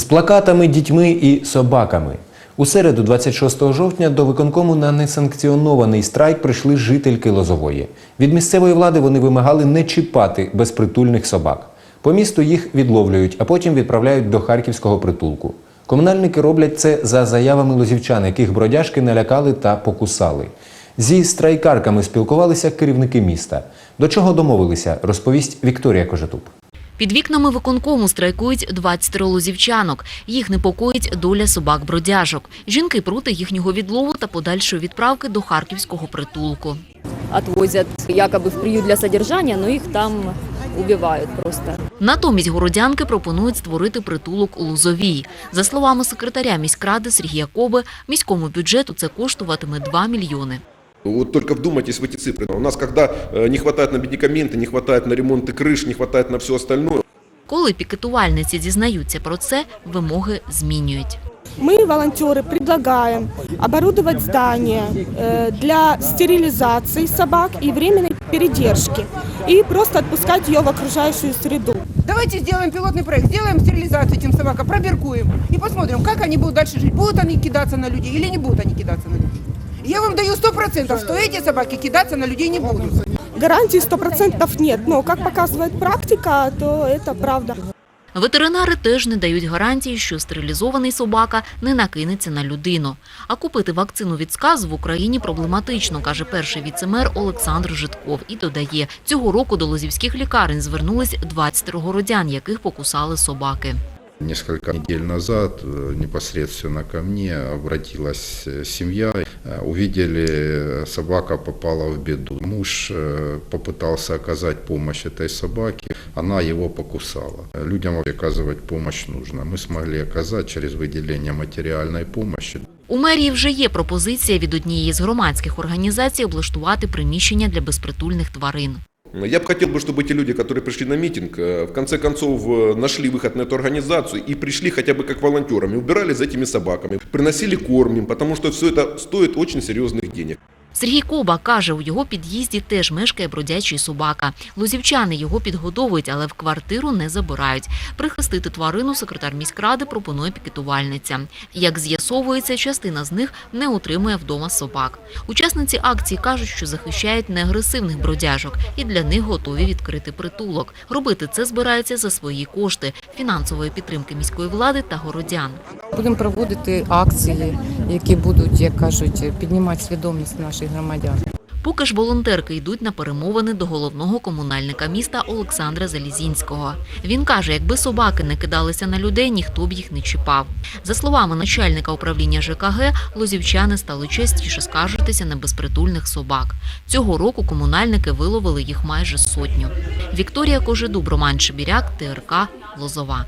З плакатами, дітьми і собаками. У середу, 26 жовтня, до виконкому на несанкціонований страйк прийшли жительки Лозової. Від місцевої влади вони вимагали не чіпати безпритульних собак. По місту їх відловлюють, а потім відправляють до харківського притулку. Комунальники роблять це за заявами лозівчан, яких бродяжки налякали та покусали. Зі страйкарками спілкувалися керівники міста. До чого домовилися, розповість Вікторія Кожетуб. Під вікнами виконкому страйкують 20 лозівчанок. Їх непокоїть доля собак-бродяжок. Жінки проти їхнього відлову та подальшої відправки до харківського притулку. отвозят якобы в приют для содержания, но их там убивают просто. Натомість городянки пропонують створити притулок у Лозовій. За словами секретаря міськради Сергія Коби, міському бюджету це коштуватиме 2 мільйони. Вот только вдумайтесь в эти цифры. У нас когда э, не хватает на медикаменты, не хватает на ремонты крыш, не хватает на все остальное, Коли пікетувальниці дізнаються про це, вимоги змінюють. Мы, волонтеры, предлагаем оборудовать здание э, для стерилизации собак и временной передержки и просто отпускать ее в окружающую среду. Давайте сделаем пилотный проект, сделаем стерилизацию этим собакам, пробиркуем и посмотрим, как они будут дальше жить. Будут они кидаться на людей или не будут они кидаться на людей. Я вам даю сто процентов, что эти собаки кидаться на людей не будут. Гарантий 100% нет, но, как показывает практика, то это правда. Ветеринари теж не дають гарантії, що стерилізований собака не накинеться на людину. А купити вакцину від сказу в Україні проблематично, каже перший віцемер Олександр Житков. І додає, цього року до лозівських лікарень звернулись 20 городян, яких покусали собаки. Несколько недель назад э, непосредственно ко мне обратилась э, семья. Э, Увидели, э, собака попала в беду. Муж э, попытался оказать помощь этой собаке, она его покусала. Людям оказывать помощь нужно. Мы смогли оказать через выделение материальной помощи. У мерії вже є пропозиція від однієї з громадських організацій облаштувати приміщення для безпритульних тварин. я бы хотел, бы, чтобы эти люди, которые пришли на митинг, э, в конце концов э, нашли выход на эту организацию и пришли хотя бы как волонтерами, убирали за этими собаками, приносили корм им, потому что все это стоит очень серьезных денег. Сергій Коба каже, у його під'їзді теж мешкає бродячий собака. Лозівчани його підгодовують, але в квартиру не забирають. Прихистити тварину секретар міськради пропонує пікетувальниця. Як з'ясовується, частина з них не утримує вдома собак. Учасниці акції кажуть, що захищають неагресивних бродяжок і для них готові відкрити притулок. Робити це збираються за свої кошти фінансової підтримки міської влади та городян. Будемо проводити акції, які будуть, як кажуть, піднімати свідомість наших громадян. Поки ж волонтерки йдуть на перемовини до головного комунальника міста Олександра Залізінського. Він каже, якби собаки не кидалися на людей, ніхто б їх не чіпав. За словами начальника управління ЖКГ, лозівчани стали частіше скаржитися на безпритульних собак. Цього року комунальники виловили їх майже сотню. Вікторія Кожедуб, Роман Шебіряк, ТРК Лозова.